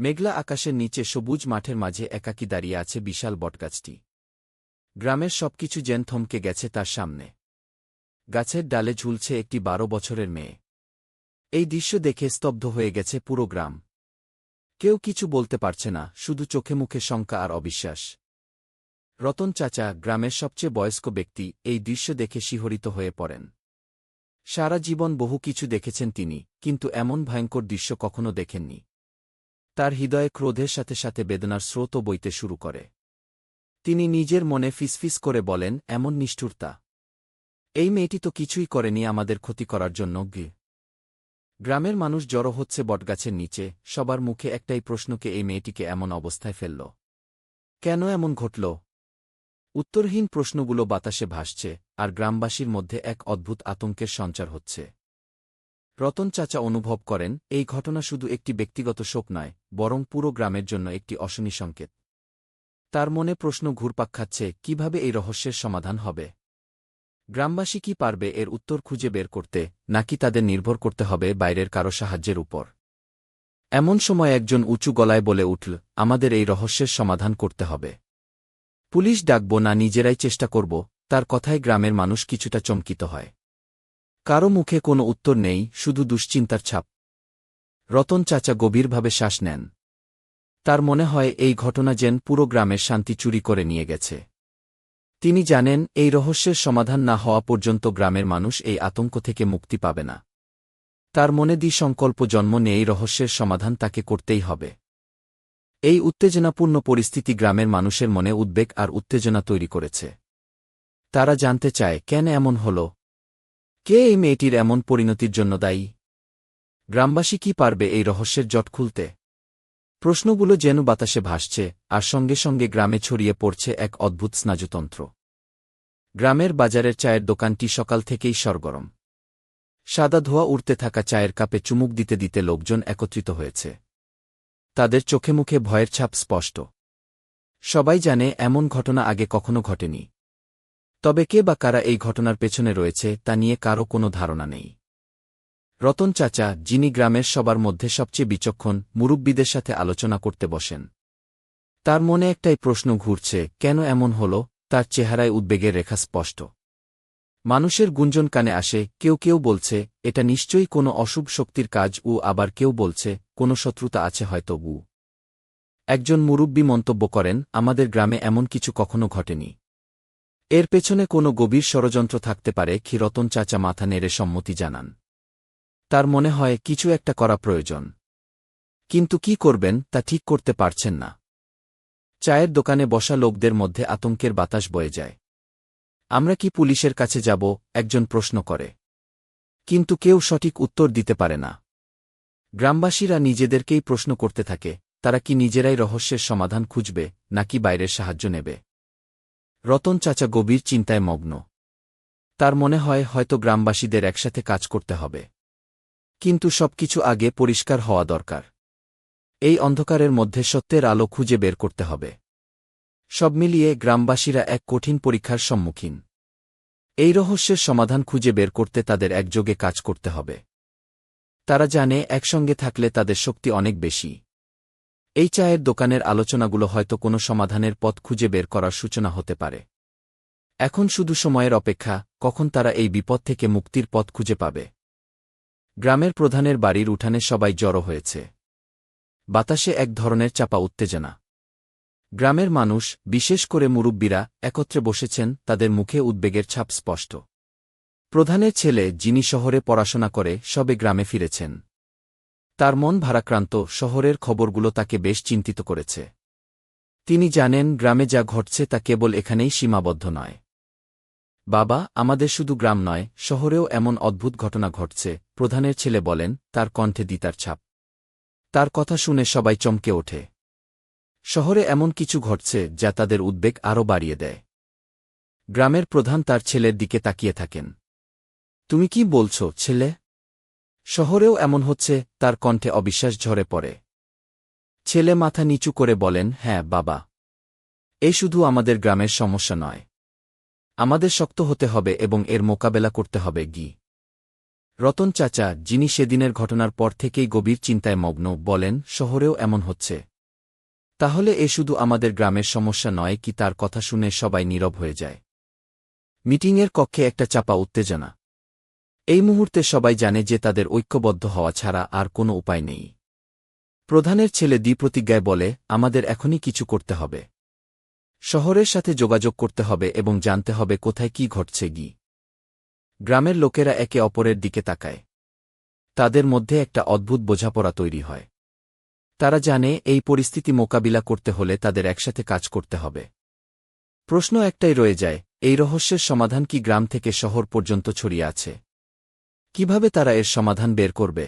মেঘলা আকাশের নিচে সবুজ মাঠের মাঝে একাকী দাঁড়িয়ে আছে বিশাল বটগাছটি। গ্রামের সবকিছু যেন থমকে গেছে তার সামনে। গাছের ডালে ঝুলছে একটি বারো বছরের মেয়ে। এই দৃশ্য দেখে স্তব্ধ হয়ে গেছে পুরো গ্রাম। কেউ কিছু বলতে পারছে না, শুধু চোখে মুখে শঙ্কা আর অবিশ্বাস। রতন চাচা, গ্রামের সবচেয়ে বয়স্ক ব্যক্তি, এই দৃশ্য দেখে শিহরিত হয়ে পড়েন। সারা জীবন বহু কিছু দেখেছেন তিনি, কিন্তু এমন ভয়ঙ্কর দৃশ্য কখনো দেখেননি। তার হৃদয়ে ক্রোধের সাথে সাথে বেদনার স্রোতও বইতে শুরু করে। তিনি নিজের মনে ফিসফিস করে বলেন, এমন নিষ্ঠুরতা। এই মেয়েটি তো কিছুই করেনি আমাদের ক্ষতি করার জন্য, গি। গ্রামের মানুষ জড়ো হচ্ছে বটগাছের নিচে, সবার মুখে একটাই প্রশ্নকে এই মেয়েটিকে এমন অবস্থায় ফেলল। কেন এমন ঘটল? উত্তরহীন প্রশ্নগুলো বাতাসে ভাসছে, আর গ্রামবাসীর মধ্যে এক অদ্ভুত আতঙ্কের সঞ্চার হচ্ছে। রতন চাচা অনুভব করেন, এই ঘটনা শুধু একটি ব্যক্তিগত শোক নয়, বরং পুরো গ্রামের জন্য একটি অশনি সংকেত। তার মনে প্রশ্ন ঘুরপাক খাচ্ছে, কীভাবে এই রহস্যের সমাধান হবে? গ্রামবাসী কি পারবে এর উত্তর খুঁজে বের করতে, নাকি তাদের নির্ভর করতে হবে বাইরের কারও সাহায্যের উপর? এমন সময় একজন উঁচু গলায় বলে উঠল, আমাদের এই রহস্যের সমাধান করতে হবে। পুলিশ ডাকব না, নিজেরাই চেষ্টা করব, তার কথায় গ্রামের মানুষ কিছুটা চমকিত হয়। কারও মুখে কোনো উত্তর নেই, শুধু দুশ্চিন্তার ছাপ। রতন চাচা গভীরভাবে শ্বাস নেন। তার মনে হয় এই ঘটনা যেন পুরো গ্রামের শান্তি চুরি করে নিয়ে গেছে। তিনি জানেন, এই রহস্যের সমাধান না হওয়া পর্যন্ত গ্রামের মানুষ এই আতঙ্ক থেকে মুক্তি পাবে না। তার মনে দি সংকল্প জন্ম নিয়ে এই রহস্যের সমাধান তাকে করতেই হবে। এই উত্তেজনাপূর্ণ পরিস্থিতি গ্রামের মানুষের মনে উদ্বেগ আর উত্তেজনা তৈরি করেছে। তারা জানতে চায়, কেন এমন হল? কে এই মেয়েটির এমন পরিণতির জন্য দায়ী? গ্রামবাসী কি পারবে এই রহস্যের জট খুলতে? প্রশ্নগুলো যেন বাতাসে ভাসছে, আর সঙ্গে সঙ্গে গ্রামে ছড়িয়ে পড়ছে এক অদ্ভুত স্নাজুতন্ত্র গ্রামের বাজারের চায়ের দোকানটি সকাল থেকেই সরগরম। সাদা ধোয়া উড়তে থাকা চায়ের কাপে চুমুক দিতে দিতে লোকজন একত্রিত হয়েছে। তাদের চোখে মুখে ভয়ের ছাপ স্পষ্ট। সবাই জানে এমন ঘটনা আগে কখনো ঘটেনি। তবে কে বা কারা এই ঘটনার পেছনে রয়েছে তা নিয়ে কারও কোনো ধারণা নেই। রতন চাচা, যিনি গ্রামের সবার মধ্যে সবচেয়ে বিচক্ষণ, মুরব্বীদের সাথে আলোচনা করতে বসেন। তার মনে একটাই প্রশ্ন ঘুরছে, কেন এমন হল? তার চেহারায় উদ্বেগের রেখা স্পষ্ট। মানুষের গুঞ্জন কানে আসে, কেউ কেউ বলছে, এটা নিশ্চয়ই কোনো অশুভ শক্তির কাজ ও আবার কেউ বলছে, কোনো শত্রুতা আছে হয়তো উ। একজন মুরব্বী মন্তব্য করেন, আমাদের গ্রামে এমন কিছু কখনো ঘটেনি। এর পেছনে কোনো গভীর ষড়যন্ত্র থাকতে পারে, কি রতন চাচা মাথা নেড়ে সম্মতি জানান। তার মনে হয়, কিছু একটা করা প্রয়োজন। কিন্তু কি করবেন, তা ঠিক করতে পারছেন না। চায়ের দোকানে বসা লোকদের মধ্যে আতঙ্কের বাতাস বয়ে যায়। আমরা কি পুলিশের কাছে যাব, একজন প্রশ্ন করে। কিন্তু কেউ সঠিক উত্তর দিতে পারে না। গ্রামবাসীরা নিজেদেরকেই প্রশ্ন করতে থাকে, তারা কি নিজেরাই রহস্যের সমাধান খুঁজবে, নাকি বাইরের সাহায্য নেবে? রতন চাচা গভীর চিন্তায় মগ্ন। তার মনে হয় হয়তো গ্রামবাসীদের একসাথে কাজ করতে হবে। কিন্তু সবকিছু আগে পরিষ্কার হওয়া দরকার। এই অন্ধকারের মধ্যে সত্যের আলো খুঁজে বের করতে হবে। সব মিলিয়ে গ্রামবাসীরা এক কঠিন পরীক্ষার সম্মুখীন। এই রহস্যের সমাধান খুঁজে বের করতে তাদের একযোগে কাজ করতে হবে। তারা জানে একসঙ্গে থাকলে তাদের শক্তি অনেক বেশি। এই চায়ের দোকানের আলোচনাগুলো হয়তো কোনো সমাধানের পথ খুঁজে বের করার সূচনা হতে পারে। এখন শুধু সময়ের অপেক্ষা, কখন তারা এই বিপদ থেকে মুক্তির পথ খুঁজে পাবে। গ্রামের প্রধানের বাড়ির উঠানে সবাই জড়ো হয়েছে। বাতাসে এক ধরনের চাপা উত্তেজনা। গ্রামের মানুষ, বিশেষ করে মুরব্বীরা, একত্রে বসেছেন, তাদের মুখে উদ্বেগের ছাপ স্পষ্ট। প্রধানের ছেলে, যিনি শহরে পড়াশোনা করে, সবে গ্রামে ফিরেছেন। তার মন ভারাক্রান্ত শহরের খবরগুলো তাকে বেশ চিন্তিত করেছে। তিনি জানেন গ্রামে যা ঘটছে তা কেবল এখানেই সীমাবদ্ধ নয়। বাবা, আমাদের শুধু গ্রাম নয়, শহরেও এমন অদ্ভুত ঘটনা ঘটছে, প্রধানের ছেলে বলেন, তার কণ্ঠে দিতার ছাপ। তার কথা শুনে সবাই চমকে ওঠে। শহরে এমন কিছু ঘটছে যা তাদের উদ্বেগ আরও বাড়িয়ে দেয়। গ্রামের প্রধান তার ছেলের দিকে তাকিয়ে থাকেন। তুমি কি বলছ, ছেলে? শহরেও এমন হচ্ছে, তার কণ্ঠে অবিশ্বাস ঝরে পড়ে। ছেলে মাথা নিচু করে বলেন হ্যাঁ বাবা। এই শুধু আমাদের গ্রামের সমস্যা নয়। আমাদের শক্ত হতে হবে এবং এর মোকাবেলা করতে হবে, গি। রতন চাচা, যিনি সেদিনের ঘটনার পর থেকেই গভীর চিন্তায় মগ্ন, বলেন, শহরেও এমন হচ্ছে। তাহলে এ শুধু আমাদের গ্রামের সমস্যা নয়, কি তার কথা শুনে সবাই নীরব হয়ে যায়। মিটিংয়ের কক্ষে একটা চাপা উত্তেজনা। এই মুহূর্তে সবাই জানে যে তাদের ঐক্যবদ্ধ হওয়া ছাড়া আর কোনো উপায় নেই। প্রধানের ছেলে দ্বিপ্রতিজ্ঞায় বলে, আমাদের এখনই কিছু করতে হবে। শহরের সাথে যোগাযোগ করতে হবে এবং জানতে হবে কোথায় কি ঘটছে গি। গ্রামের লোকেরা একে অপরের দিকে তাকায়। তাদের মধ্যে একটা অদ্ভুত বোঝাপড়া তৈরি হয়। তারা জানে, এই পরিস্থিতি মোকাবিলা করতে হলে তাদের একসাথে কাজ করতে হবে। প্রশ্ন একটাই রয়ে যায়, এই রহস্যের সমাধান কি গ্রাম থেকে শহর পর্যন্ত ছড়িয়ে আছে? কীভাবে তারা এর সমাধান বের করবে?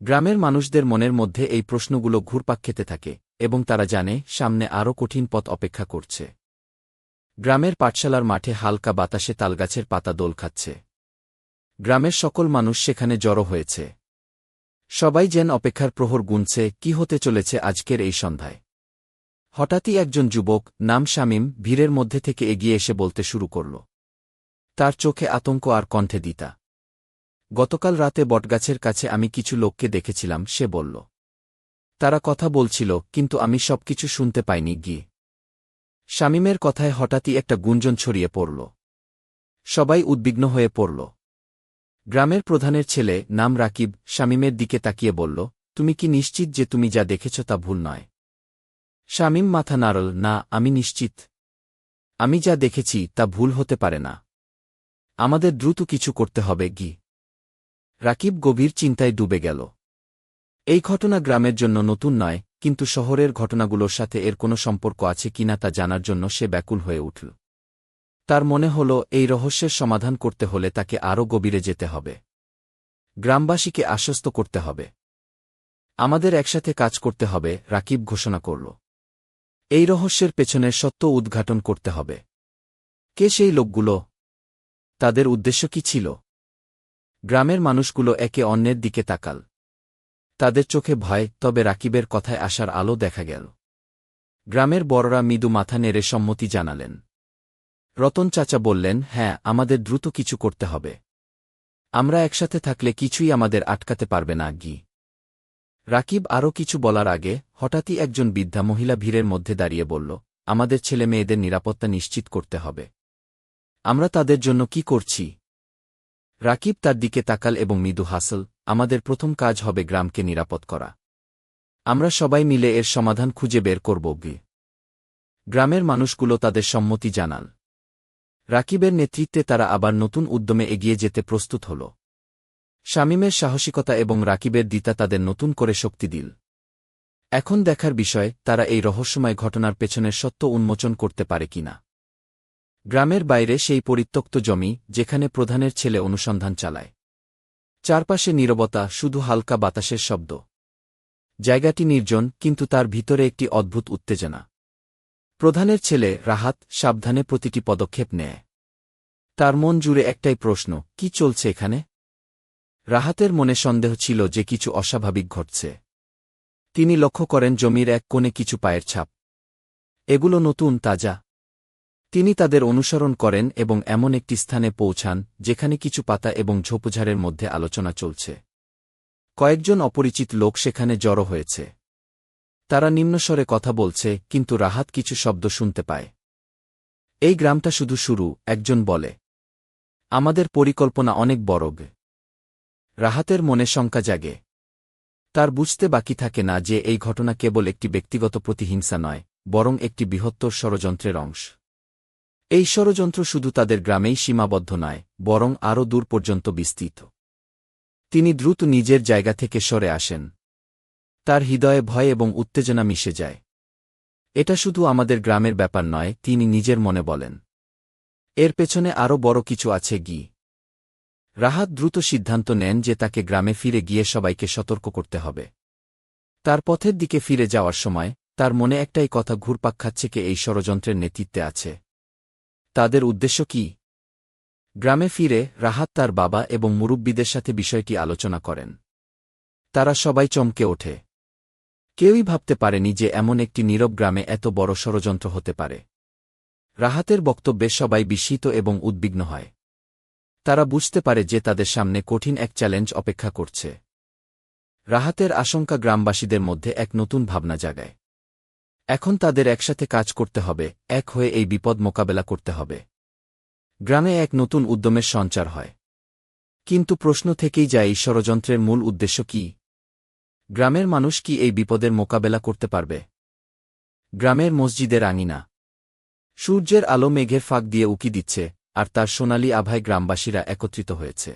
গ্রামের মানুষদের মনের মধ্যে এই প্রশ্নগুলো ঘুরপাক খেতে থাকে, এবং তারা জানে, সামনে আরও কঠিন পথ অপেক্ষা করছে। গ্রামের পাঠশালার মাঠে হালকা বাতাসে তালগাছের পাতা দোল খাচ্ছে। গ্রামের সকল মানুষ সেখানে জড়ো হয়েছে। সবাই যেন অপেক্ষার প্রহর গুনছে, কি হতে চলেছে আজকের এই সন্ধ্যায়? হঠাৎই একজন যুবক, নাম শামীম, ভিড়ের মধ্যে থেকে এগিয়ে এসে বলতে শুরু করল। তার চোখে আতঙ্ক আর কণ্ঠে দিতা গতকাল রাতে বটগাছের কাছে আমি কিছু লোককে দেখেছিলাম, সে বলল, তারা কথা বলছিল, কিন্তু আমি সবকিছু শুনতে পাইনি, গিয়ে। শামীমের কথায় হঠাৎই একটা গুঞ্জন ছড়িয়ে পড়ল। সবাই উদ্বিগ্ন হয়ে পড়ল। গ্রামের প্রধানের ছেলে, নাম রাকিব, শামীমের দিকে তাকিয়ে বলল, তুমি কি নিশ্চিত যে তুমি যা দেখেছ তা ভুল নয়? শামীম মাথা নাড়ল, না, আমি নিশ্চিত। আমি যা দেখেছি তা ভুল হতে পারে না। আমাদের দ্রুত কিছু করতে হবে গি রাকিব গভীর চিন্তায় ডুবে গেল। এই ঘটনা গ্রামের জন্য নতুন নয়, কিন্তু শহরের ঘটনাগুলোর সাথে এর কোনো সম্পর্ক আছে কিনা তা জানার জন্য সে ব্যাকুল হয়ে উঠল। তার মনে হল, এই রহস্যের সমাধান করতে হলে তাকে আরও গভীরে যেতে হবে। গ্রামবাসীকে আশ্বস্ত করতে হবে। আমাদের একসাথে কাজ করতে হবে, রাকিব ঘোষণা করল। এই রহস্যের পেছনে সত্য উদ্ঘাটন করতে হবে। কে সেই লোকগুলো? তাদের উদ্দেশ্য কি ছিল? গ্রামের মানুষগুলো একে অন্যের দিকে তাকাল। তাদের চোখে ভয়, তবে রাকিবের কথায় আসার আলো দেখা গেল। গ্রামের বড়রা মৃদু মাথা নেড়ে সম্মতি জানালেন। রতন চাচা বললেন হ্যাঁ আমাদের দ্রুত কিছু করতে হবে। আমরা একসাথে থাকলে কিছুই আমাদের আটকাতে পারবে না গি রাকিব আরও কিছু বলার আগে হঠাৎই একজন বৃদ্ধা মহিলা ভিড়ের মধ্যে দাঁড়িয়ে বলল, আমাদের ছেলে মেয়েদের নিরাপত্তা নিশ্চিত করতে হবে। আমরা তাদের জন্য কি করছি? রাকিব তার দিকে তাকাল এবং মৃদু হাসল, আমাদের প্রথম কাজ হবে গ্রামকে নিরাপদ করা। আমরা সবাই মিলে এর সমাধান খুঁজে বের করব গে গ্রামের মানুষগুলো তাদের সম্মতি জানাল। রাকিবের নেতৃত্বে তারা আবার নতুন উদ্যমে এগিয়ে যেতে প্রস্তুত হল। শামীমের সাহসিকতা এবং রাকিবের দিতা তাদের নতুন করে শক্তি দিল। এখন দেখার বিষয়, তারা এই রহস্যময় ঘটনার পেছনের সত্য উন্মোচন করতে পারে কিনা। গ্রামের বাইরে সেই পরিত্যক্ত জমি, যেখানে প্রধানের ছেলে অনুসন্ধান চালায়। চারপাশে নীরবতা, শুধু হালকা বাতাসের শব্দ। জায়গাটি নির্জন, কিন্তু তার ভিতরে একটি অদ্ভুত উত্তেজনা। প্রধানের ছেলে রাহাত সাবধানে প্রতিটি পদক্ষেপ নেয়। তার মন জুড়ে একটাই প্রশ্ন, কি চলছে এখানে? রাহাতের মনে সন্দেহ ছিল যে কিছু অস্বাভাবিক ঘটছে। তিনি লক্ষ্য করেন জমির এক কোণে কিছু পায়ের ছাপ। এগুলো নতুন, তাজা। তিনি তাদের অনুসরণ করেন এবং এমন একটি স্থানে পৌঁছান, যেখানে কিছু পাতা এবং ঝোপঝাড়ের মধ্যে আলোচনা চলছে। কয়েকজন অপরিচিত লোক সেখানে জড়ো হয়েছে। তারা নিম্নস্বরে কথা বলছে, কিন্তু রাহাত কিছু শব্দ শুনতে পায়। এই গ্রামটা শুধু শুরু, একজন বলে, আমাদের পরিকল্পনা অনেক বড় রাহাতের মনে শঙ্কা জাগে। তার বুঝতে বাকি থাকে না যে এই ঘটনা কেবল একটি ব্যক্তিগত প্রতিহিংসা নয়, বরং একটি বৃহত্তর ষড়যন্ত্রের অংশ। এই ষড়যন্ত্র শুধু তাদের গ্রামেই সীমাবদ্ধ নয়, বরং আরও দূর পর্যন্ত বিস্তৃত। তিনি দ্রুত নিজের জায়গা থেকে সরে আসেন। তার হৃদয়ে ভয় এবং উত্তেজনা মিশে যায়। এটা শুধু আমাদের গ্রামের ব্যাপার নয়, তিনি নিজের মনে বলেন। এর পেছনে আরও বড় কিছু আছে গি। রাহাত দ্রুত সিদ্ধান্ত নেন যে তাকে গ্রামে ফিরে গিয়ে সবাইকে সতর্ক করতে হবে। তার পথের দিকে ফিরে যাওয়ার সময়, তার মনে একটাই কথা ঘুরপাক খাচ্ছে কে এই ষড়যন্ত্রের নেতৃত্বে আছে। তাদের উদ্দেশ্য কি? গ্রামে ফিরে রাহাত তার বাবা এবং মুরব্বীদের সাথে বিষয়টি আলোচনা করেন। তারা সবাই চমকে ওঠে। কেউই ভাবতে পারেনি যে এমন একটি নীরব গ্রামে এত বড় ষড়যন্ত্র হতে পারে। রাহাতের বক্তব্যে সবাই বিস্মিত এবং উদ্বিগ্ন হয়। তারা বুঝতে পারে যে তাদের সামনে কঠিন এক চ্যালেঞ্জ অপেক্ষা করছে। রাহাতের আশঙ্কা গ্রামবাসীদের মধ্যে এক নতুন ভাবনা জাগায়। এখন তাদের একসাথে কাজ করতে হবে, এক হয়ে এই বিপদ মোকাবেলা করতে হবে। গ্রামে এক নতুন উদ্যমের সঞ্চার হয়। কিন্তু প্রশ্ন থেকেই যায় এই ষড়যন্ত্রের মূল উদ্দেশ্য কি? গ্রামের মানুষ কি এই বিপদের মোকাবেলা করতে পারবে? গ্রামের মসজিদের আঙিনা। সূর্যের আলো মেঘের ফাঁক দিয়ে উকি দিচ্ছে, আর তার সোনালি আভায় গ্রামবাসীরা একত্রিত হয়েছে।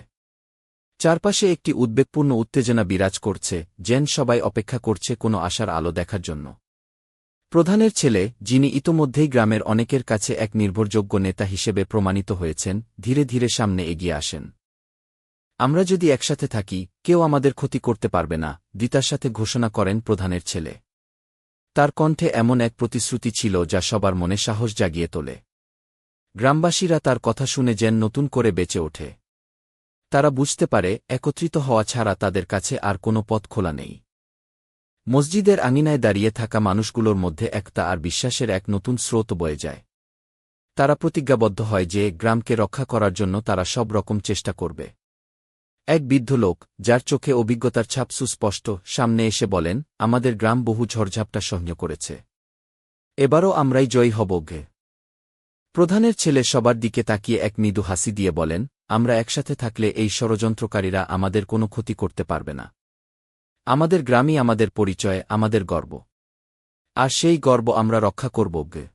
চারপাশে একটি উদ্বেগপূর্ণ উত্তেজনা বিরাজ করছে, যেন সবাই অপেক্ষা করছে কোনো আশার আলো দেখার জন্য। প্রধানের ছেলে, যিনি ইতোমধ্যেই গ্রামের অনেকের কাছে এক নির্ভরযোগ্য নেতা হিসেবে প্রমাণিত হয়েছেন, ধীরে ধীরে সামনে এগিয়ে আসেন। আমরা যদি একসাথে থাকি, কেউ আমাদের ক্ষতি করতে পারবে না, দিতার সাথে ঘোষণা করেন প্রধানের ছেলে। তার কণ্ঠে এমন এক প্রতিশ্রুতি ছিল যা সবার মনে সাহস জাগিয়ে তোলে। গ্রামবাসীরা তার কথা শুনে যেন নতুন করে বেঁচে ওঠে। তারা বুঝতে পারে, একত্রিত হওয়া ছাড়া তাদের কাছে আর কোনো পথ খোলা নেই। মসজিদের আঙিনায় দাঁড়িয়ে থাকা মানুষগুলোর মধ্যে একতা আর বিশ্বাসের এক নতুন স্রোত বয়ে যায়। তারা প্রতিজ্ঞাবদ্ধ হয় যে গ্রামকে রক্ষা করার জন্য তারা সব রকম চেষ্টা করবে। এক বৃদ্ধ লোক, যার চোখে অভিজ্ঞতার ছাপ সুস্পষ্ট, সামনে এসে বলেন, আমাদের গ্রাম বহু ঝড়ঝাপটা সহ্য করেছে। এবারও আমরাই জয়ী হব গে প্রধানের ছেলে সবার দিকে তাকিয়ে এক মৃদু হাসি দিয়ে বলেন, আমরা একসাথে থাকলে এই ষড়যন্ত্রকারীরা আমাদের কোনো ক্ষতি করতে পারবে না। আমাদের গ্রামই আমাদের পরিচয়, আমাদের গর্ব। আর সেই গর্ব আমরা রক্ষা করব গে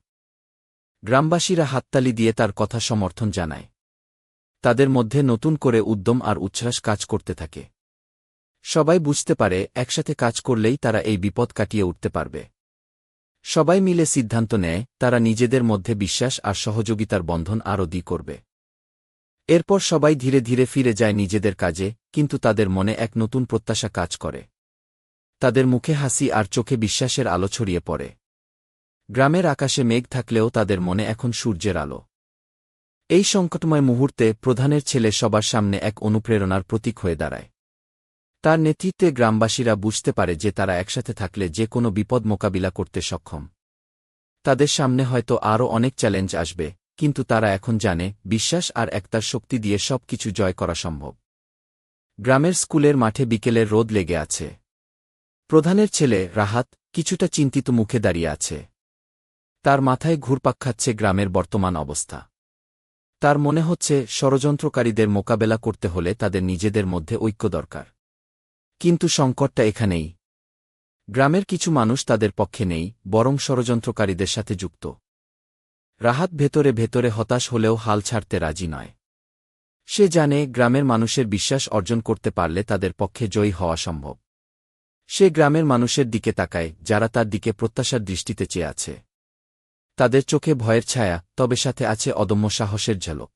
গ্রামবাসীরা হাততালি দিয়ে তার কথা সমর্থন জানায়। তাদের মধ্যে নতুন করে উদ্যম আর উচ্ছ্বাস কাজ করতে থাকে। সবাই বুঝতে পারে, একসাথে কাজ করলেই তারা এই বিপদ কাটিয়ে উঠতে পারবে। সবাই মিলে সিদ্ধান্ত নেয়, তারা নিজেদের মধ্যে বিশ্বাস আর সহযোগিতার বন্ধন আরও দি করবে। এরপর সবাই ধীরে ধীরে ফিরে যায় নিজেদের কাজে, কিন্তু তাদের মনে এক নতুন প্রত্যাশা কাজ করে। তাদের মুখে হাসি আর চোখে বিশ্বাসের আলো ছড়িয়ে পড়ে। গ্রামের আকাশে মেঘ থাকলেও তাদের মনে এখন সূর্যের আলো। এই সংকটময় মুহূর্তে প্রধানের ছেলে সবার সামনে এক অনুপ্রেরণার প্রতীক হয়ে দাঁড়ায়। তার নেতৃত্বে গ্রামবাসীরা বুঝতে পারে যে তারা একসাথে থাকলে যে কোনো বিপদ মোকাবিলা করতে সক্ষম। তাদের সামনে হয়তো আরও অনেক চ্যালেঞ্জ আসবে, কিন্তু তারা এখন জানে, বিশ্বাস আর একতার শক্তি দিয়ে সব কিছু জয় করা সম্ভব। গ্রামের স্কুলের মাঠে বিকেলের রোদ লেগে আছে। প্রধানের ছেলে রাহাত কিছুটা চিন্তিত মুখে দাঁড়িয়ে আছে। তার মাথায় ঘুরপাক খাচ্ছে গ্রামের বর্তমান অবস্থা। তার মনে হচ্ছে ষড়যন্ত্রকারীদের মোকাবেলা করতে হলে তাদের নিজেদের মধ্যে ঐক্য দরকার। কিন্তু সংকটটা এখানেই। গ্রামের কিছু মানুষ তাদের পক্ষে নেই, বরং ষড়যন্ত্রকারীদের সাথে যুক্ত। রাহাত ভেতরে ভেতরে হতাশ হলেও হাল ছাড়তে রাজি নয়। সে জানে গ্রামের মানুষের বিশ্বাস অর্জন করতে পারলে তাদের পক্ষে জয়ী হওয়া সম্ভব। সে গ্রামের মানুষের দিকে তাকায়, যারা তার দিকে প্রত্যাশার দৃষ্টিতে চেয়ে আছে। তাদের চোখে ভয়ের ছায়া, তবে সাথে আছে অদম্য সাহসের ঝলক।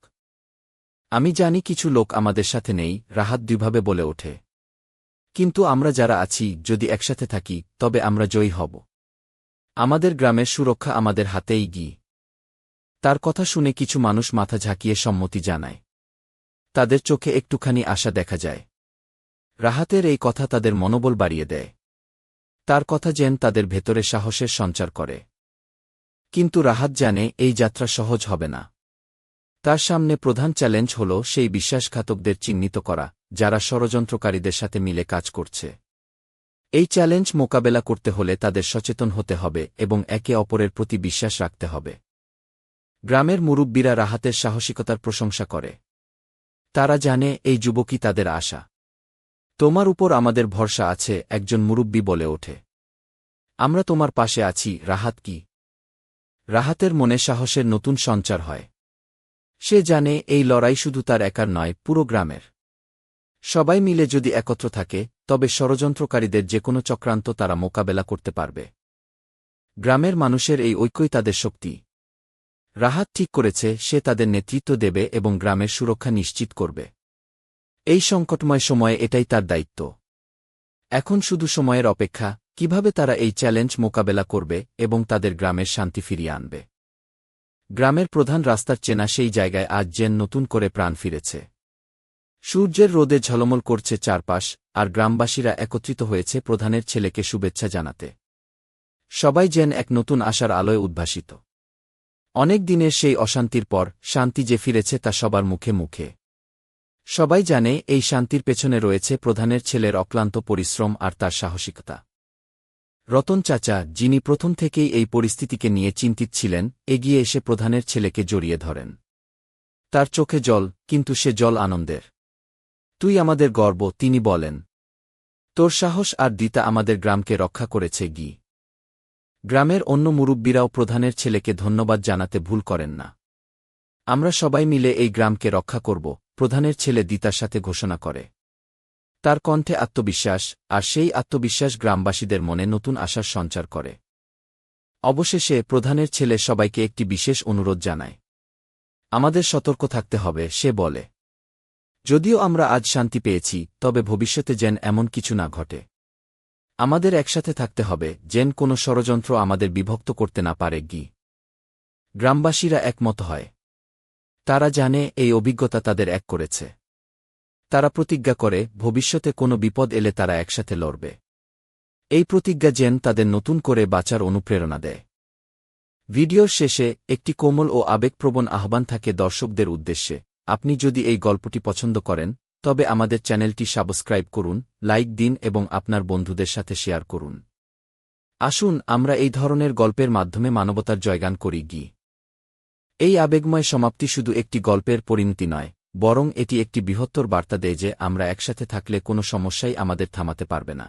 আমি জানি কিছু লোক আমাদের সাথে নেই, রাহাত দুইভাবে বলে ওঠে। কিন্তু আমরা যারা আছি, যদি একসাথে থাকি, তবে আমরা জয়ী হব। আমাদের গ্রামের সুরক্ষা আমাদের হাতেই গি। তার কথা শুনে কিছু মানুষ মাথা ঝাঁকিয়ে সম্মতি জানায়। তাদের চোখে একটুখানি আশা দেখা যায়। রাহাতের এই কথা তাদের মনোবল বাড়িয়ে দেয়। তার কথা যেন তাদের ভেতরে সাহসের সঞ্চার করে। কিন্তু রাহাত জানে এই যাত্রা সহজ হবে না। তার সামনে প্রধান চ্যালেঞ্জ হল সেই বিশ্বাসঘাতকদের চিহ্নিত করা, যারা ষড়যন্ত্রকারীদের সাথে মিলে কাজ করছে। এই চ্যালেঞ্জ মোকাবেলা করতে হলে তাদের সচেতন হতে হবে এবং একে অপরের প্রতি বিশ্বাস রাখতে হবে। গ্রামের মুরব্বীরা রাহাতের সাহসিকতার প্রশংসা করে। তারা জানে এই যুবকই তাদের আশা। তোমার উপর আমাদের ভরসা আছে, একজন মুরব্বী বলে ওঠে। আমরা তোমার পাশে আছি, রাহাত কি? রাহাতের মনে সাহসের নতুন সঞ্চার হয়। সে জানে, এই লড়াই শুধু তার একার নয়, পুরো গ্রামের। সবাই মিলে যদি একত্র থাকে, তবে ষড়যন্ত্রকারীদের যে কোনো চক্রান্ত তারা মোকাবেলা করতে পারবে। গ্রামের মানুষের এই ঐক্যই তাদের শক্তি। রাহাত ঠিক করেছে, সে তাদের নেতৃত্ব দেবে এবং গ্রামের সুরক্ষা নিশ্চিত করবে। এই সংকটময় সময়ে এটাই তার দায়িত্ব। এখন শুধু সময়ের অপেক্ষা, কীভাবে তারা এই চ্যালেঞ্জ মোকাবেলা করবে এবং তাদের গ্রামের শান্তি ফিরিয়ে আনবে। গ্রামের প্রধান রাস্তার চেনা সেই জায়গায় আজ যেন নতুন করে প্রাণ ফিরেছে। সূর্যের রোদে ঝলমল করছে চারপাশ, আর গ্রামবাসীরা একত্রিত হয়েছে প্রধানের ছেলেকে শুভেচ্ছা জানাতে। সবাই যেন এক নতুন আশার আলোয় উদ্ভাসিত। অনেক দিনের সেই অশান্তির পর, শান্তি যে ফিরেছে তা সবার মুখে মুখে। সবাই জানে এই শান্তির পেছনে রয়েছে প্রধানের ছেলের অক্লান্ত পরিশ্রম আর তার সাহসিকতা। রতন চাচা, যিনি প্রথম থেকেই এই পরিস্থিতিকে নিয়ে চিন্তিত ছিলেন, এগিয়ে এসে প্রধানের ছেলেকে জড়িয়ে ধরেন। তার চোখে জল, কিন্তু সে জল আনন্দের। তুই আমাদের গর্ব তিনি বলেন। তোর সাহস আর দিতা আমাদের গ্রামকে রক্ষা করেছে গি। গ্রামের অন্য মুরব্বীরাও প্রধানের ছেলেকে ধন্যবাদ জানাতে ভুল করেন না। আমরা সবাই মিলে এই গ্রামকে রক্ষা করব প্রধানের ছেলে দিতার সাথে ঘোষণা করে। তার কণ্ঠে আত্মবিশ্বাস, আর সেই আত্মবিশ্বাস গ্রামবাসীদের মনে নতুন আশার সঞ্চার করে। অবশেষে প্রধানের ছেলে সবাইকে একটি বিশেষ অনুরোধ জানায়। আমাদের সতর্ক থাকতে হবে, সে বলে। যদিও আমরা আজ শান্তি পেয়েছি, তবে ভবিষ্যতে যেন এমন কিছু না ঘটে। আমাদের একসাথে থাকতে হবে, যেন কোনো ষড়যন্ত্র আমাদের বিভক্ত করতে না পারে, গি। গ্রামবাসীরা একমত হয়। তারা জানে এই অভিজ্ঞতা তাদের এক করেছে। তারা প্রতিজ্ঞা করে, ভবিষ্যতে কোনো বিপদ এলে তারা একসাথে লড়বে। এই প্রতিজ্ঞা জেন তাদের নতুন করে বাঁচার অনুপ্রেরণা দেয়। ভিডিওর শেষে একটি কোমল ও আবেগপ্রবণ আহ্বান থাকে দর্শকদের উদ্দেশ্যে। আপনি যদি এই গল্পটি পছন্দ করেন, তবে আমাদের চ্যানেলটি সাবস্ক্রাইব করুন, লাইক দিন এবং আপনার বন্ধুদের সাথে শেয়ার করুন। আসুন, আমরা এই ধরনের গল্পের মাধ্যমে মানবতার জয়গান করি, গি। এই আবেগময় সমাপ্তি শুধু একটি গল্পের পরিণতি নয়, বরং এটি একটি বৃহত্তর বার্তা দেয় যে আমরা একসাথে থাকলে কোনো সমস্যাই আমাদের থামাতে পারবে না।